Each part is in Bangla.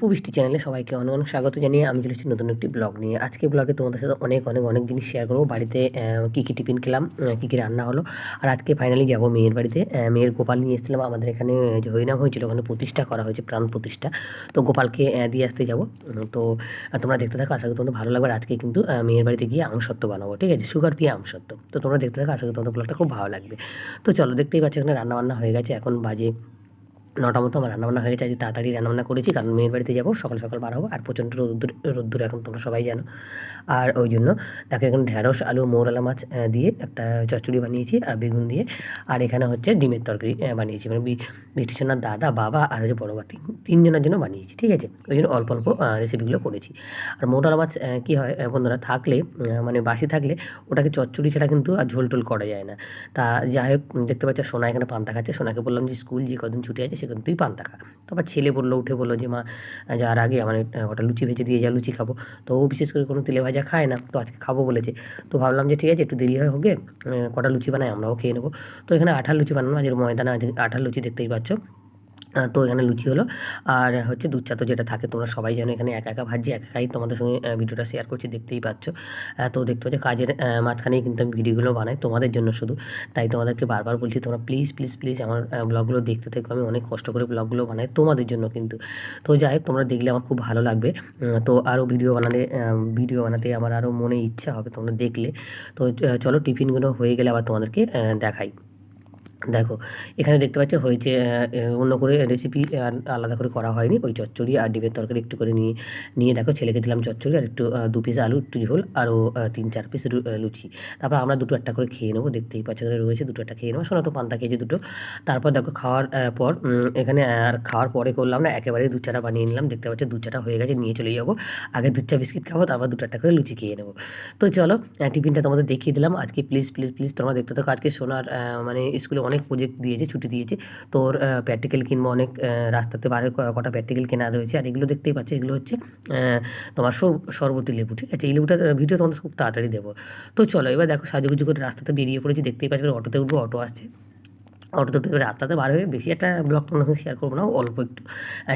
পুবিষ্টি চ্যানেলে সবাইকে অনেক অনেক স্বাগত জানিয়ে আমি চলেছি নতুন একটি ব্লগ নিয়ে। আজকে ব্লগে তোমাদের সাথে অনেক অনেক অনেক জিনিস শেয়ার করব। বাড়িতে কী কী টিফিন খেলাম কী কী রান্না হলো। আর আজকে ফাইনালি যাব মেয়ের বাড়িতে। মেয়ের গোপাল নিয়ে এসেছিলাম। আমাদের এখানে যে হরিনাম হয়েছিল, ওখানে প্রতিষ্ঠা করা হয়েছে, প্রাণ প্রতিষ্ঠা। তো গোপালকে দিয়ে আসতে যাব। তো তোমরা দেখতে থাকো, আশা করি তোমাদের ভালো লাগবে। আজকে কিন্তু মেয়ের বাড়িতে গিয়ে আমসত্ত্ব বানাবো, ঠিক আছে? সুগার পিয়ে আমসত্ত্ব। তো তোমরা দেখতে থাকো, আশা করি তোমাদের ব্লগটা খুব ভালো লাগবে। তো চলো, দেখতেই পাচ্ছ এখানে রান্না বান্না হয়ে গেছে। এখন বাজে নটা মতো আমার রান্নাবান্না হয়ে গেছে আজ তাড়াতাড়ি রান্নাবান্না করেছি, কারণ মেয়ের বাড়িতে যাব, সকাল সকাল বার হব, আর প্রচণ্ড রোদ্দুর রোদ্দুর এখন তোমরা সবাই জানো। আর ওই জন্য তাকে এখন ঢ্যাঁড়স, আলু মৌরালা মাছ দিয়ে একটা চচ্চড়ি বানিয়েছি আর বেগুন দিয়ে, আর এখানে হচ্ছে ডিমের তরকারি বানিয়েছি। মানে বি- বৃষ্টি দাদা, বাবা আর হচ্ছে বড়ো বা তিন তিনজনের জন্য বানিয়েছি, ঠিক আছে? ওই জন্য অল্প অল্প রেসিপিগুলো করেছি। আর মৌরালা মাছ কী হয় বন্ধুরা, থাকলে মানে বাসি থাকলে ওটাকে চচ্চড়ি ছাড়া কিন্তু আর ঝোল টোল করা যায় না। তা যাই হোক, দেখতে পাচ্ছ, সোনা এখানে পান্তা খাচ্ছে। সোনাকে বললাম যে, স্কুল যে কদিন ছুটি আছে সেখানে তুই পান্তা খা তারপর ছেলে বলল, উঠে বলল যে, মা, যাওয়ার আগে আমার ওটা লুচি ভেজে দিয়ে যা, লুচি খাব। তো ও বিশেষ করে কোনো তেলে ভাজা খায় না, তো আজকে খাব বলেছে। তো ভাবলাম যে, ঠিক আছে, একটু দেরি হয়, হোক কটা লুচি বানায় আমরাও খেয়ে নেব। তো এখানে আঠার লুচি বানানো, আজের ময়দানে আজ আঠার লুচি দেখতেই পাচ্ছ। তো এখানে লুচি হলো। আর হচ্ছে দুধ চা তো যেটা থাকে, তোমরা সবাই জানো এখানে একা একা ভাজি একা একাই তোমাদের সঙ্গে ভিডিওটা শেয়ার করছি, দেখতেই পাচ্ছ। তো দেখতে পাচ্ছ কাজের মাঝখানেই কিন্তু আমি ভিডিওগুলো বানাই, তোমাদের জন্য শুধু। তাই তোমাদেরকে বারবার বলছি, তোমরা প্লিজ প্লিজ প্লিজ আমার ব্লগগুলো দেখতে থাকো। আমি অনেক কষ্ট করে ব্লগগুলো বানাই তোমাদের জন্য কিন্তু। তো যাই হোক, তোমরা দেখলে আমার খুব ভালো লাগবে। তো আরও ভিডিও বানালে ভিডিও বানাতে আমার আরও মনে ইচ্ছা হবে তোমরা দেখলে। তো চলো টিফিনগুলো হয়ে গেলে আবার তোমাদেরকে দেখাই। দেখো, এখানে দেখতে পাচ্ছ হয়েছে অন্য করে রেসিপি আর আলাদা করে করা হয়নি। ওই চচ্চড়ি আর ডিমের তরকারি একটু করে নিয়ে নিয়ে দেখো, ছেলেকে দিলাম চচ্চড়ি আর একটু দু পিস আলু, একটু ঝোল আরও তিন চার পিস লুচি। তারপর আমরা দুটো একটা করে খেয়ে নেব, দেখতেই পাচ্ছ এখানে রয়েছে, দুটো একটা খেয়ে নেব। শোনা তো, পান্তা খেয়েছি দুটো। তারপর দেখো, খাওয়ার পর এখানে আর খাওয়ার পরে করলাম না, একেবারে দু চাটা বানিয়ে নিলাম। দেখতে পাচ্ছ দুধ চাটা হয়ে গেছে, নিয়ে চলে যাব। আগে দুধ চা বিস্কিট খাব, তারপর দুটো একটা করে লুচি খেয়ে নেব। তো চলো টিফিনটা তোমাদের দেখিয়ে দিলাম। আজকে প্লিজ প্লিজ প্লিজ তোমরা দেখতে থাকো। আজকে সোনার মানে স্কুলে অনেক প্রজেক্ট দিয়েছে, ছুটি দিয়েছে। তোর প্র্যাকটিক্যাল কিংবা অনেক রাস্তাতে বাইরে ক- কটা প্র্যাকটিক্যাল কেনা রয়েছে। আর এগুলো দেখতেই পাচ্ছি, এগুলো হচ্ছে তোমার সর- সরবতি লেবু, ঠিক আছে? এই লেবুটা ভিডিও তোমাদের খুব তাড়াতাড়ি দেবো। তো চলো, এবার দেখো সাজুগুজু করে রাস্তাতে বেরিয়ে পড়েছি, দেখতেই পাচ্ছি অটোতে উঠবো, অটো আসছে। অটোতে উঠে এবার রাস্তাতে বার হয়ে বেশি একটা ব্লগ তোমাদের শেয়ার করব না, অল্প একটু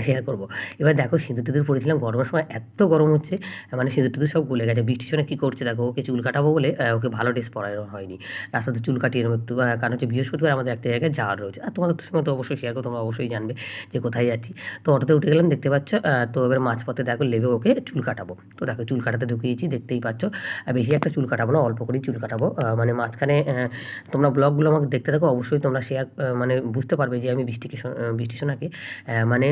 শেয়ার করব। এবার দেখো সিঁদুর টিঁদুর পড়েছিলাম, গরমের সময় এত গরম হচ্ছে মানে সিঁদুর টিঁদুর সব গলে গেছে। বৃষ্টির সময় কী করছে দেখো, ওকে চুল কাটাবো বলে ওকে ভালো ড্রেস পরানো হয়নি। রাস্তাতে চুল কাটিয়ে এরকম একটু কারণ হচ্ছে বৃহস্পতিবার আমাদের একটা জায়গায় যাওয়ার রয়েছে। আর তোমাদের সঙ্গে তো অবশ্যই শেয়ার করো, তোমরা অবশ্যই জানবে যে কোথায় যাচ্ছি। তো অটোতে উঠে গেলাম, দেখতে পাচ্ছ তো এবার মাঝপথে দেখো লেবে ওকে চুল কাটাবো। তো দেখো চুল কাটাতে ঢুকিয়েছি, দেখতেই পাচ্ছ, আর বেশি একটা চুল কাটাবো না, অল্প করেই চুল কাটাবো। মানে মাঝখানে তোমরা ব্লগগুলো আমাকে দেখতে থাকো, অবশ্যই তোমরা শেয়ার মানে বুঝতে পারবে যে আমি বৃষ্টিকে বৃষ্টি সোনাকে মানে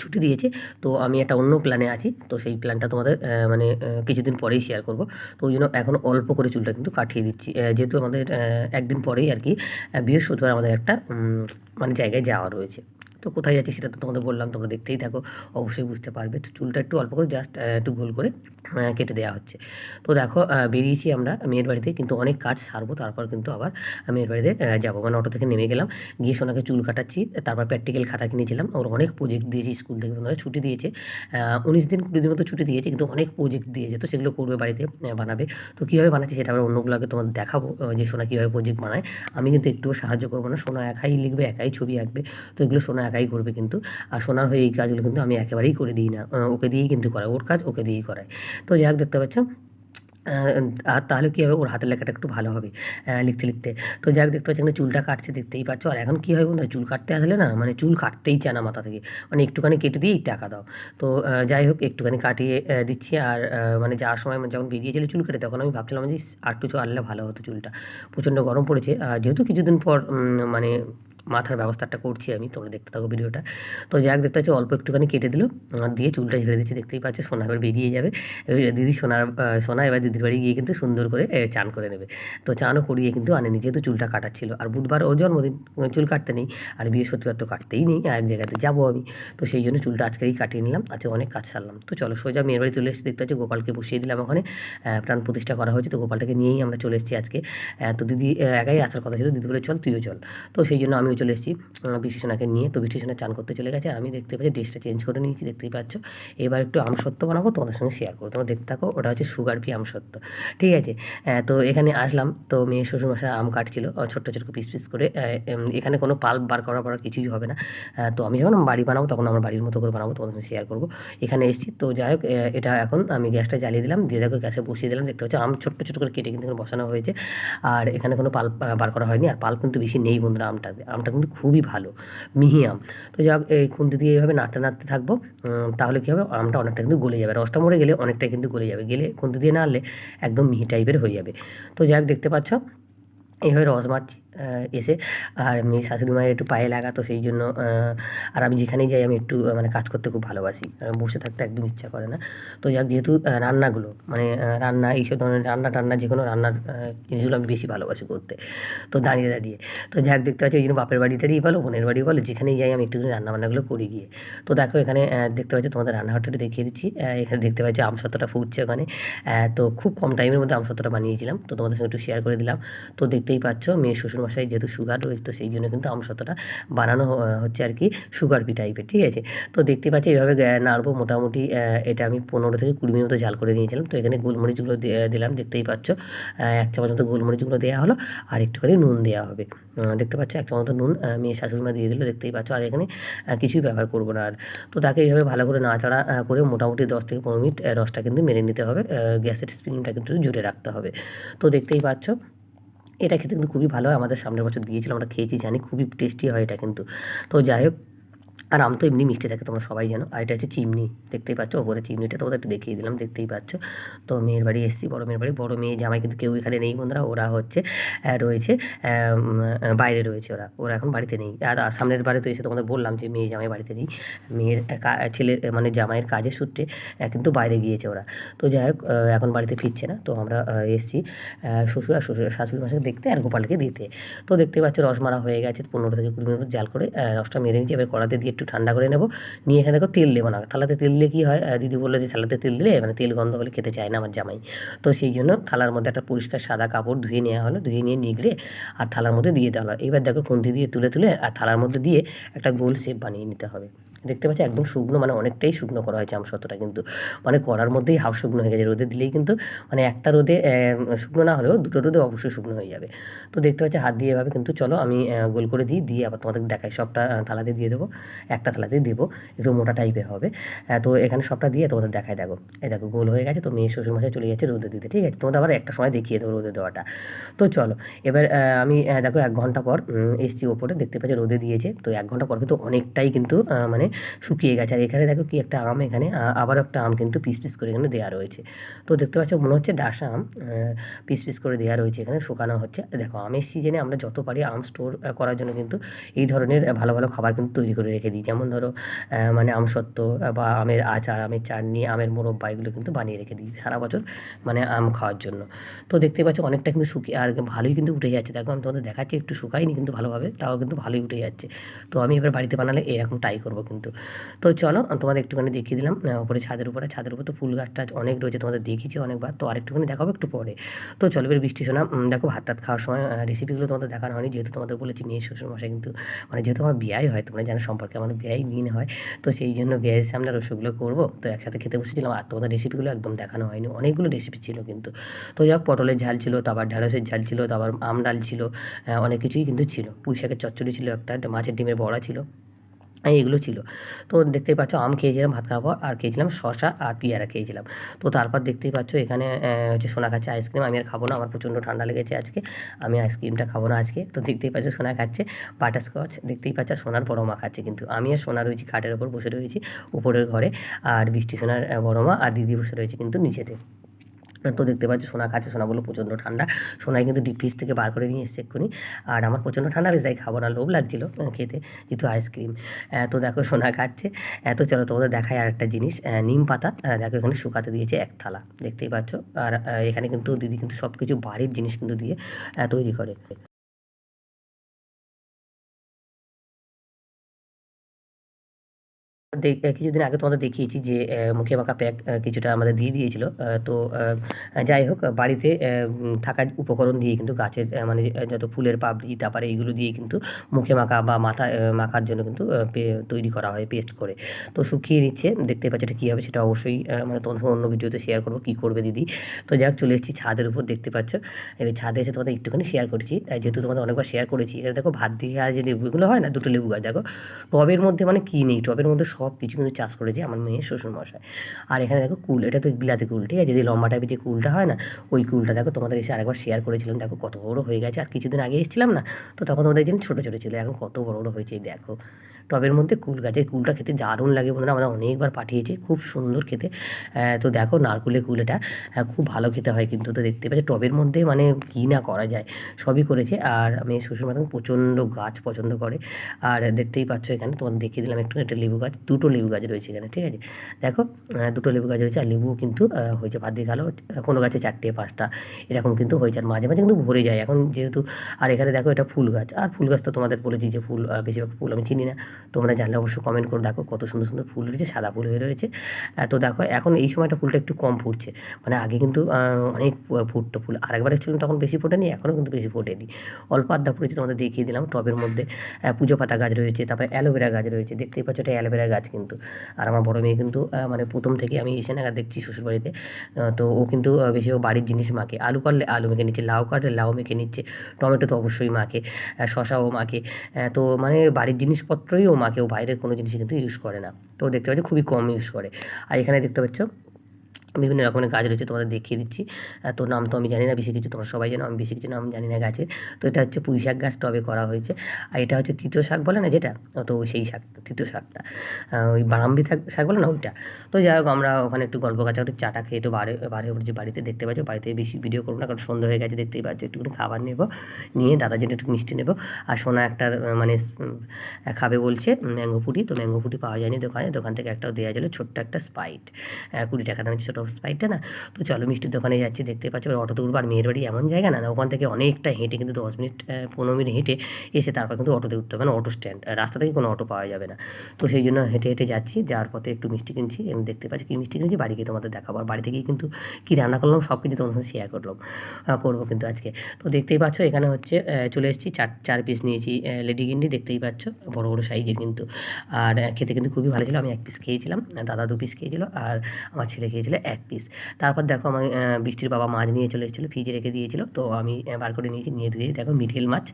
ছুটি দিয়েছে। তো আমি একটা অন্য প্ল্যানে আছি। তো সেই প্ল্যানটা তোমাদের মানে কিছুদিন পরেই শেয়ার করব। তো ওই জন্য এখন অল্প করে চুলটা কিন্তু কাটিয়ে দিচ্ছি। যেহেতু আমাদের একদিন পরেই আর কি বৃহস্পতিবার আমাদের একটা মানে জায়গায় যাওয়া রয়েছে। তো কোথায় যাচ্ছি সেটা তো তোমাদের বললাম, তোমরা দেখতেই থাকো, অবশ্যই বুঝতে পারবে। তো চুলটা একটু অল্প করে জাস্ট একটু গোল করে কেটে দেওয়া হচ্ছে। তো দেখো বেরিয়েছি আমরা মেয়ের বাড়িতে, কিন্তু অনেক কাজ সারবো, তারপর কিন্তু আবার মেয়ের বাড়িতে যাব। মানে অটো থেকে নেমে গেলাম, গিয়ে সোনাকে চুল কাটাচ্ছি, তারপর প্র্যাকটিক্যাল খাতা কিনেছিলাম। ওর অনেক প্রজেক্ট দিয়েছি স্কুল থেকে ছুটি দিয়েছে। উনিশ দিন, কুড়ি দিন মতো ছুটি দিয়েছে, কিন্তু অনেক প্রজেক্ট দিয়েছে। তো সেগুলো করবে বাড়িতে বানাবে। তো কীভাবে বানাচ্ছে সেটা আবার অন্যগুলোকে তোমাদের দেখাবো যে সোনা কীভাবে প্রজেক্ট বানায়। আমি কিন্তু একটুও সাহায্য করব না। সোনা একাই লিখবে, একাই ছবি আঁকবে। তো এগুলো সোনা একাই করবে কিন্তু। আর সোনার হয়ে এই কাজগুলো কিন্তু আমি একেবারেই করে দিই না। ওকে দিয়েই কিন্তু করায়। ওর কাজ ওকে দিয়েই করায়। তো যাই হোক, দেখতে পাচ্ছ? আর তাহলে কী হবে? ওর হাতের লেখাটা একটু ভালো হবে লিখতে লিখতে। তো যাই হোক, দেখতে পাচ্ছি চুলটা কাটছে, দেখতেই পাচ্ছ। আর এখন কী হয় বন্ধু? চুল কাটতে আসলে না মানে চুল কাটতেই চায় না মাথা থেকে। মানে একটুখানি কেটে দিয়েই টাকা দাও। তো যাই হোক, একটুখানি কাটিয়ে দিচ্ছি। আর মানে যাওয়ার সময় যখন বেরিয়েছিল চুল কেটে, তখন আমি ভাবছিলাম যে আর একটু আনলে ভালো হতো চুলটা। প্রচণ্ড গরম পড়েছে। যেহেতু কিছুদিন পর মানে মাথার ব্যবস্থাটা করছি আমি, তোমরা দেখতে থাকো ভিডিওটা। তো যাক, দেখতে পাচ্ছি, অল্প একটুখানি কেটে দিল আর দিয়ে চুলটা ঝেড়ে দিচ্ছি, দেখতেই পাচ্ছি, সোনা এবার বেরিয়ে যাবে। দিদি সোনার সোনা এবার দিদির বাড়ি গিয়ে কিন্তু সুন্দর করে চান করে নেবে। তো চানও করিয়ে কিন্তু আনেনি, যেহেতু চুলটা কাটাচ্ছিল। আর বুধবার ওর জন্মদিন, চুল কাটতে নেই, আর বৃহস্পতিবার তো কাটতেই নেই এক জায়গাতে যাব আমি। তো সেই জন্য চুলটা আজকেই কাটিয়ে নিলাম, আজকে অনেক কাজ সারলাম। তো চলো, সোজা মেয়ের বাড়ি চলে এসেছি, দেখতে পাচ্ছি, গোপালকে বসিয়ে দিলাম ওখানে। প্রাণ প্রতিষ্ঠা করা হয়েছে, তো গোপালটাকে নিয়েই আমরা চলে এসেছি আজকে। তো দিদি একাই আসার কথা ছিল, দিদি বলে, চল, তুইও চল। তো সেই জন্য আমিও চলে এসেছি বিষ্টিসোনাকে নিয়ে। তো বিষ্টিসোনা চান করতে চলে গেছে। আমি দেখতে পাচ্ছি ড্রেসটা চেঞ্জ করে নিয়েছি, দেখতেই পাচ্ছ। এবার একটু আমসত্ত্ব বানাবো, তোমাদের সঙ্গে শেয়ার করব। তোমরা দেখতে থাকো, ওটা হচ্ছে সুগার ফি আমসত্ত্ব। ঠিক আছে? তো এখানে আসলাম। তো মেয়ে শ্বশুরমশাই আম কাটছিল ছোট্ট ছোট্ট পিস পিস করে। এখানে কোনো পাল্প বার করার পর কিছুই হবে না। তো আমি যখন বাড়ি বানাবো, তখন আমার বাড়ির মতো করে বানাবো, তোমাদের সঙ্গে শেয়ার করব। এখানে এসেছি। তো যাই হোক এটা এখন আমি গ্যাসটা জ্বালিয়ে দিলাম। দিয়ে দেখো গ্যাসে বসিয়ে দিলাম। দেখতে পাচ্ছি, আম ছোট্ট ছোট করে কেটে কিন্তু বসানো হয়েছে। আর এখানে কোনো পাল্প বার করা হয়নি। আর পাল্প কিন্তু বেশি নেই বন্ধুরা আমটা আমটা কিন্তু খুবই ভালো, মিহি আম। তো যাক, এই খুন্তি দিয়ে এইভাবে নাড়তে নাড়তে থাকব তাহলে কী হবে? আমটা অনেকটা কিন্তু গলে যাবে। রসটা মরে গেলে অনেকটাই কিন্তু গলে যাবে। গেলে খুন্তি দিয়ে নাড়লে একদম মিহি টাইপের হয়ে যাবে। তো যাক, দেখতে পাচ্ছ? এইভাবে রস মারছি। এসে। আর মেয়ে শাশুড়ি মায়ের একটু পায়ে লাগা, তো সেই জন্য আর আমি যেখানেই যাই আমি একটু মানে কাজ করতে খুব ভালোবাসি। বসে থাকতে একদম ইচ্ছা করে না। তো যাক, যেহেতু রান্নাগুলো মানে রান্না, এইসব ধরনের রান্না টান্না যে কোনো রান্নার জিনিসগুলো আমি বেশি ভালোবাসি করতে। তো দাঁড়িয়ে দাঁড়িয়ে। তো যাক, দেখতে পাচ্ছি, ওই জন্য বাপের বাড়িটারই বলো, বোনের বাড়ি বলো, যেখানেই যাই আমি একটু রান্না বান্নাগুলো করি গিয়ে। তো দেখো, এখানে দেখতে পাচ্ছি, তোমাদের রান্নাঘরটা দেখিয়ে দিচ্ছি। এখানে দেখতে পাচ্ছি আমসত্ত্বটা ফুটছে ওখানে। তো খুব কম টাইমের মধ্যে আমসত্ত্বটা বানিয়েছিলাম। তো তোমাদের সঙ্গে একটু শেয়ার করে দিলাম। তো দেখতেই পাচ্ছ মেয়ে শ্বশুরমশাই যেহেতু সুগার রয়েছে তো সেই জন্য কিন্তু আমসত্ত্বটা বানানো হচ্ছে আর কি সুগার পি টাইপের ঠিক আছে? তো দেখতে পাচ্ছি এইভাবে নাড়বো মোটামুটি এটা আমি পনেরো থেকে কুড়ি মিনিট মতো জাল করে নিয়েছিলাম। তো এখানে গোলমরিচগুলো দিলাম দেখতেই পাচ্ছ এক চামচ মতো গোলমরিচগুলো দেওয়া হলো আর একটুখানি নুন দেওয়া হবে। দেখতে পাচ্ছ এক চামচ নুন মেয়ে শাশুড়িমা দিয়ে দিল দেখতেই পাচ্ছ আর এখানে কিছুই ব্যবহার করব না আর। তো তাকে এইভাবে ভালো করে নাড়াচাড়া আহ, করে মোটামুটি দশ থেকে পনেরো মিনিট রসটা কিন্তু মেরে নিতে হবে গ্যাসের স্পিনটা কিন্তু জুড়ে রাখতে হবে। তো দেখতেই পাচ্ছ এটা খেতে কিন্তু খুবই ভালো হয়। আমাদের সামনের বছর দিয়েছিল, আমরা খেয়েছি, জানি খুবই টেস্টি হয় এটা কিন্তু। তো যাই হোক আর আম তো এমনি মিষ্টি থাকে, তোমরা সবাই জানো। আর এটা হচ্ছে চিমনি, দেখতেই পাচ্ছ? ওপরে চিমনিটা তোমাদের একটু দেখিয়ে দিলাম, দেখতেই পাচ্ছ? তো মেয়ের বাড়ি এসেছি, বড় মেয়ের বাড়ি। বড় মেয়ে, জামাই কিন্তু কেউ এখানে নেই বন্ধুরা, ওরা হচ্ছে রয়েছে বাইরে রয়েছে ওরা। ওরা এখন বাড়িতে নেই। আর সামনের বাড়িতে এসে তোমাদের বললাম যে, মেয়ে জামাই বাড়িতে নেই। মেয়ের ছেলের মানে জামাইয়ের কাজের সূত্রে কিন্তু বাইরে গিয়েছে ওরা। তো যাই হোক এখন বাড়িতে ফিরছে না। তো আমরা এসেছি শ্বশুর আর শ্বশুর, শাশুড়ি মাসকে দেখতে আর গোপালকে দিতে। তো দেখতে পাচ্ছ রস মারা হয়ে গেছে, পনেরো থেকে কুড়ি মিনিট জাল করে রসটা মেরে নিচ্ছি এবার কড়াতে দিয়ে একটু ঠান্ডা করে নেব। নিয়ে এখানে দেখো তেল দেবো না। থালাতে তেল দিলে কী হয়? দিদি বলল যে থালাতে তেল দিলে মানে তেল গন্ধ হলে খেতে চায় না আমার জামাই। তো সেই জন্য থালার মধ্যে একটা পরিষ্কার সাদা কাপড় ধুয়ে নেওয়া হলো। ধুয়ে নিয়ে নিগড়ে আর থালার মধ্যে দিয়ে দেওয়া হলো। এবার দেখো খুন্তি দিয়ে তুলে তুলে আর থালার মধ্যে দিয়ে একটা গোল শেপ বানিয়ে নিতে হবে। দেখতে পাচ্ছি একদম শুকনো মানে অনেকটাই শুকনো করা হয়েছে আমসত্ত্বটা কিন্তু। মানে করার মধ্যেই হাফ শুকনো হয়ে গেছে রোদে দিলেই কিন্তু মানে একটা রোদে শুকনো না হলেও দুটো রোদে অবশ্যই শুকনো হয়ে যাবে। তো দেখতে পাচ্ছি হাত দিয়ে এভাবে কিন্তু চলো আমি গোল করে দিই, দিয়ে আবার তোমাদের দেখাই সবটা থালাতে দিয়ে দেবো, একটা থালাতে দেবো, একটু মোটা টাইপের হবে। তো এখানে সবটা দিয়ে তোমাদের দেখাই দেখো। এই দেখো গোল হয়ে গেছে, তো মেয়ে শ্বশুর মশাই চলে যাচ্ছে রোদে দিতে, ঠিক আছে? তোমাদের আবার একটা সময় দেখিয়ে দেবো রোদে দেওয়াটা। তো চলো, এবার আমি দেখো এক ঘণ্টা পর এসছি ওপরে, দেখতে পাচ্ছি রোদে দিয়েছে, তো এক ঘণ্টা পর কিন্তু অনেকটাই কিন্তু মানে শুকিয়ে গেছে। আর এখানে দেখো কি একটা আম এখানে আবারও একটা আম কিন্তু পিস পিস করে এখানে দেওয়া রয়েছে। তো দেখতে পাচ্ছ মনে হচ্ছে ডাসা আম পিস পিস করে দেওয়া রয়েছে এখানে শুকানো হচ্ছে। দেখো আমের সিজনে আমরা যত পারি আম স্টোর করার জন্য কিন্তু এই ধরনের ভালো ভালো খাবার কিন্তু তৈরি করে রেখে দিই। যেমন ধরো মানে আহ, বা আমের আচার আমের চাটনি আমের মোরব্বা এগুলো কিন্তু বানিয়ে রেখে দিই সারা বছর মানে আম খাওয়ার জন্য। তো দেখতে পাচ্ছ অনেকটা কিন্তু শুকিয়ে আর ভালোই কিন্তু উঠে যাচ্ছে। দেখো আমি তোমাদের দেখাচ্ছি একটু শুকাইনি কিন্তু ভালোভাবে তাও কিন্তু ভালোই উঠে যাচ্ছে। তো আমি এবার বাড়িতে বানালে এরকম ট্রাই করব কিন্তু। তো চলো তোমাদের একটুখানি দেখিয়ে দিলাম উপরে ছাদের উপরে ছাদের উপরে তো ফুল গাছ টাছ অনেক রয়েছে, তোমাদের দেখিয়েছি অনেকবার, তো আরেকটুখানি দেখাবো একটু পরে। তো চলো, এবার বৃষ্টি শোনা দেখো ভাত টাত খাওয়ার সময় রেসিপিগুলো তোমাদের দেখানো হয়নি, যেহেতু তোমাদের বলেছি মেয়ে শ্বশুর মশাই কিন্তু মানে যেহেতু আমার বিয়াই হয়, তোমরা জানো সম্পর্কে আমার বিয়াই মিন হয়, তো সেই জন্য বিয়ের সামনে রসগুলো করব, তো একসাথে খেতে বসেছিলাম, আর তোমাদের রেসিপিগুলো একদম দেখানো হয়নি, অনেকগুলো রেসিপি ছিল কিন্তু। তো যাক, পটলের ঝাল ছিল, তারপর ঢ্যাঁড়সের ঝাল ছিল, তারপর আম ডাল ছিল অনেক কিছুই কিন্তু ছিল, পুঁই শাকের চচ্চড়ি ছিল একটা মাছের ডিমের বড়া ছিল এই এগুলো ছিল। তো দেখতেই পাচ্ছ আম খেয়েছিলাম, ভাত খাওয়ার পর, আর খেয়েছিলাম শশা আর পেয়ারা খেয়েছিলাম। তো তারপর দেখতেই পাচ্ছ এখানে হচ্ছে সোনা খাচ্ছে আইসক্রিম। আমি আর খাব না, আমার প্রচণ্ড ঠান্ডা লেগেছে আজকে। আমি আইসক্রিমটা খাব না আজকে। তো দেখতেই পাচ্ছ সোনা খাচ্ছে, বাটারস্কচ। দেখতেই পাচ্ছ সোনার বড় মা খাচ্ছে কিন্তু। আমি আর সোনা রয়েছি খাটের ওপর বসে রয়েছি, উপরের ঘরে। আর বৃষ্টি সোনার বড় মা আর দিদি বসে রয়েছে কিন্তু নিচেতে। তো দেখতে পাচ্ছি সোনা কাছে সোনা বলো প্রচণ্ড ঠান্ডা। সোনাই কিন্তু ডিপ ফ্রিজ থেকে বার করে নিয়ে এসছে এক্ষুনি। আর আমার প্রচণ্ড ঠান্ডা, বেশ তাই খাব না, লোভ লাগছিল খেতে, যেহেতু আইসক্রিম তো দেখো সোনা খাচ্ছে। এত চলো তোমাদের দেখাই আর একটা জিনিস নিম পাতা দেখো এখানে শুকাতে দিয়েছে এক থালা, দেখতেই পাচ্ছ। আর এখানে কিন্তু দিদি কিন্তু সব কিছু বাড়ির জিনিস কিন্তু দিয়ে তৈরি করে। কিছুদিন আগে তোমাদের দেখিয়েছি যে মুখে মাখা প্যাক কিছুটা আমাদের দিয়ে দিয়েছিল। তো যাই হোক, বাড়িতে থাকা উপকরণ দিয়ে কিন্তু গাছের মানে যত ফুলের পাপড়ি, তারপরে এইগুলো দিয়ে কিন্তু মুখে মাখা বা মাথা মাখার জন্য কিন্তু তৈরি করা হয়, পেস্ট করে। তো শুকিয়ে নিচ্ছে, দেখতে পাচ্ছি এটা কী হবে সেটা অবশ্যই মানে তোমাদের অন্য ভিডিওতে শেয়ার করব, কী করবে দিদি। তো যাক, চলে এসেছি ছাদের উপর, দেখতে পাচ্ছ। এবার ছাদে এসে তোমাদের একটুখানি শেয়ার করছি। যেহেতু তোমাদের অনেকবার শেয়ার করেছি এখানে দেখো ভাত দিয়ে যে লেবুগুলো হয় না, দুটো লেবু গাছ, দেখো। টবের মধ্যে মানে কী নেই? টবের মধ্যে সব কিছু কিন্তু চাষ করেছে আমার মেয়ে শ্বশুরমশাই। আর এখানে দেখো কুল, এটা তো বিলাতি কুল, ঠিক আছে? যদি লম্বা টাইপের যে কুলটা হয় না, ওই কুলটা দেখো তোমাদের এসে আরেকবার শেয়ার করেছিলাম। দেখো কত বড় হয়ে গেছে। আর কিছুদিন আগে এসেছিলাম না, তো তখন তোমাদের জন্য ছোটো ছোটো ছিল, এখন কত বড় বড় হয়েছে দেখো। টবের মধ্যে কুল গাছ এই কুলটা খেতে দারুণ লাগে বন্ধুরা। আমাদের অনেকবার পাঠিয়েছে, খুব সুন্দর খেতে। তো দেখো নারকুলে কুল এটা খুব ভালো খেতে হয় কিন্তু তো দেখতে পাচ্ছি টবের মধ্যে মানে কী না করা যায়, সবই করেছে। আর আমি শ্বশুর মাতন প্রচণ্ড গাছ পছন্দ করে। আর দেখতেই পাচ্ছ এখানে, তোমাদের দেখিয়ে দিলাম একটু, একটা লেবু গাছ, দুটো লেবু গাছ রয়েছে এখানে, ঠিক আছে? দেখো দুটো লেবু গাছ রয়েছে, আর লেবু কিন্তু হয়েছে ভাত দিয়ে খালো কোনো গাছে চারটে, পাঁচটা, এরকম কিন্তু হয়েছে। আর মাঝে মাঝে কিন্তু ভরে যায়। এখন যেহেতু, আর এখানে দেখো এটা ফুল গাছ। আর ফুল গাছ তো তোমাদের বলেছি যে ফুল বেশিরভাগ ফুল আমি চিনি না। তোমরা জানলে অবশ্যই কমেন্ট করে দেখো কত সুন্দর সুন্দর ফুল রয়েছে, সাদা ফুল হয়ে রয়েছে। তো দেখো, এখন এই সময়টা ফুলটা একটু কম ফুটছে। মানে আগে কিন্তু অনেক ফুটতো ফুল। আরেকবার এসেছিলাম তখন বেশি ফোটেনি এখনও কিন্তু বেশি ফোটেনি। অল্প আড্ডা ফুটেছে তোমাদের দেখিয়ে দিলাম। টবের মধ্যে পুজো পাতা গাছ রয়েছে, তারপরে অ্যালোভেরা গাছ রয়েছে। দেখতেই পাচ্ছ এটা অ্যালোভেরা গাছ কিন্তু। আর আমার বড় মেয়ে কিন্তু মানে প্রথম থেকে আমি এসে নাগাদ দেখছি শ্বশুরবাড়িতে। তো ও কিন্তু বেশি বাড়ির জিনিস মাখে। আলু কাটলে আলু মেখে নিচ্ছে, লাউ কাটলে লাউ মেখে নিচ্ছে, টমেটো তো অবশ্যই মাখে শশাও মাখে। তো মানে বাড়ির জিনিসপত্রই ও মা কেউ বাইরের কোনো জিনিস কিন্তু ইউজ করে না। তো দেখতে পাচ্ছি খুবই কম ইউজ করে। আর এখানে দেখতে পাচ্ছ বিভিন্ন রকমের গাছ রয়েছে তোমাদের দেখিয়ে দিচ্ছি। তো নাম তো আমি জানি না, বেশি কিছু তোমরা সবাই জানো, আমি বেশি কিছু নাম জানি না গাছের। তো এটা হচ্ছে পুঁই শাক গাছ টবে করা হয়েছে। আর এটা হচ্ছে তিতো শাক বলে না যেটা? তো সেই শাক তিতো শাকটা। ওই বারাম্বি শাক বলে না ওইটা? তো যাই হোক, আমরা ওখানে একটু গল্প কাছা একটু চাটা খেয়ে একটু বাড়ি বাড়ি উঠেছি বাড়িতে দেখতে পাচ্ছ, বাড়িতে বেশি ভিডিও করব না, কারণ সন্ধ্যা হয়ে গেছে, দেখতেই পাচ্ছ, একটুখানি খাবার নেব, নিয়ে দাদার জন্য একটু মিষ্টি নেব। আর সোনা একটা মানে খাবে বলছে, ম্যাঙ্গো ফুটি তো ম্যাঙ্গো ফুটি পাওয়া যায়নি দোকানে, দোকান থেকে একটাও দেওয়া ছিল, ছোট্ট একটা স্পাইট কুড়ি টাকা দামের ছোটো স্পাইটটা না? তো চলো মিষ্টির দোকানে যাচ্ছি, দেখতে পাচ্ছি। পাচ্ছ অটোতে উঠবো আর মেয়ের বাড়ি এমন জায়গা না ওখান থেকে অনেকটা হেঁটে কিন্তু দশ মিনিট পনেরো মিনিট হেঁটে এসে তারপর কিন্তু অটোতে উঠতে হবে না, অটো স্ট্যান্ড রাস্তা থেকে কোনো অটো পাওয়া যাবে না। তো সেই জন্য হেঁটে হেঁটে যাচ্ছি, যাওয়ার পথে একটু মিষ্টি কিনছি এবং দেখতে পাচ্ছি কি মিষ্টি কিনছি বাড়ি গিয়ে তোমাদের দেখাবো। আর বাড়ি থেকেই কিন্তু কী রান্না করলাম, সব কিছু তোমাদের সঙ্গে শেয়ার করলাম করব কিন্তু আজকে। তো দেখতেই পাচ্ছ, এখানে হচ্ছে চলে এসেছি, চার চার পিস নিয়েছি লেডি গিন্ডি দেখতেই পাচ্ছ, বড় বড় সাইজের কিন্তু। আর খেতে কিন্তু খুবই ভালো ছিল, আমি এক পিস খেয়েছিলাম, দাদা দু পিস খেয়েছিল, আর আমার ছেলে খেয়েছিল এক পিস তারপর দেখো আমার বৃষ্টির বাবা মাছ নিয়ে চলে এসেছিল ফ্রিজে রেখে দিয়েছিল। তো আমি বার করে নিয়েছি নিয়ে ধুয়ে দেখো মিঠেল মাছ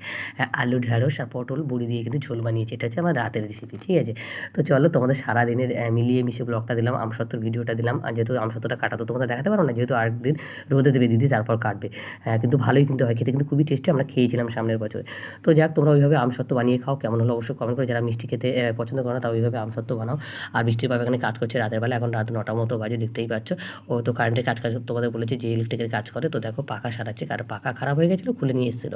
আলু ঢ্যাঁড়স আর পটল বড়ি দিয়ে কিন্তু ঝোল বানিয়েছি। এটা হচ্ছে আমার রাতের রেসিপি ঠিক আছে? তো চলো তোমাদের সারা দিনের মিলিয়ে মিশে ব্লগটা দিলাম আমসত্তর ভিডিওটা দিলাম। আর যেহেতু আমসত্তরটা কাটা তো তোমাদের দেখাতে পারো না যেহেতু আরেকদিন রোদে দেবে দিদি তারপর কাটবে। হ্যাঁ, কিন্তু ভালোই কিন্তু হয় খেতে কিন্তু খুবই টেস্টি আমরা খেয়েছিলাম সামনের বছরে। তো যাক তোমরা ওইভাবে আমসত্ত্ব বানিয়ে খাও কেমন হলো অবশ্যই কমেন্ট করে যারা মিষ্টি খেতে পছন্দ করো না তারা ওইভাবে আমসত্ত্ব বানাও। আর বৃষ্টির বাবা এখানে কাজ করছে রাতের বেলা এখন রাত নটা মতো বাজে দেখতেই পাচ্ছ। ও তো কারেন্টের কাজ কাজ তোমাদের বলেছে যে ইলেকট্রিকের কাজ করে, তো দেখো পাখা সারাচ্ছে, কারণ পাখা খারাপ হয়ে গেছিল, খুলে নিয়ে এসেছিল।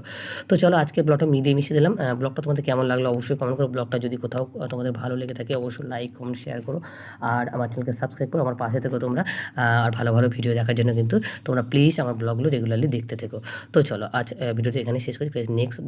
তো চলো আজকে ব্লগটা মিলিয়ে মিশিয়ে দিলাম। ব্লগটা তোমাদের কেমন লাগল অবশ্যই কমেন্ট করো ব্লগটা যদি কোথাও তোমাদের ভালো লেগে থাকে অবশ্যই লাইক কমেন্ট শেয়ার করো। আর আমার চ্যানেলকে সাবস্ক্রাইব করো, আমার পাশে থেকো তোমরা। আর ভালো ভালো ভিডিও দেখার জন্য কিন্তু তোমরা প্লিজ আমার ব্লগগুলো রেগুলারলি দেখতে থেকো। তো চলো আজ ভিডিওটি এখানে শেষ করি নেক্সট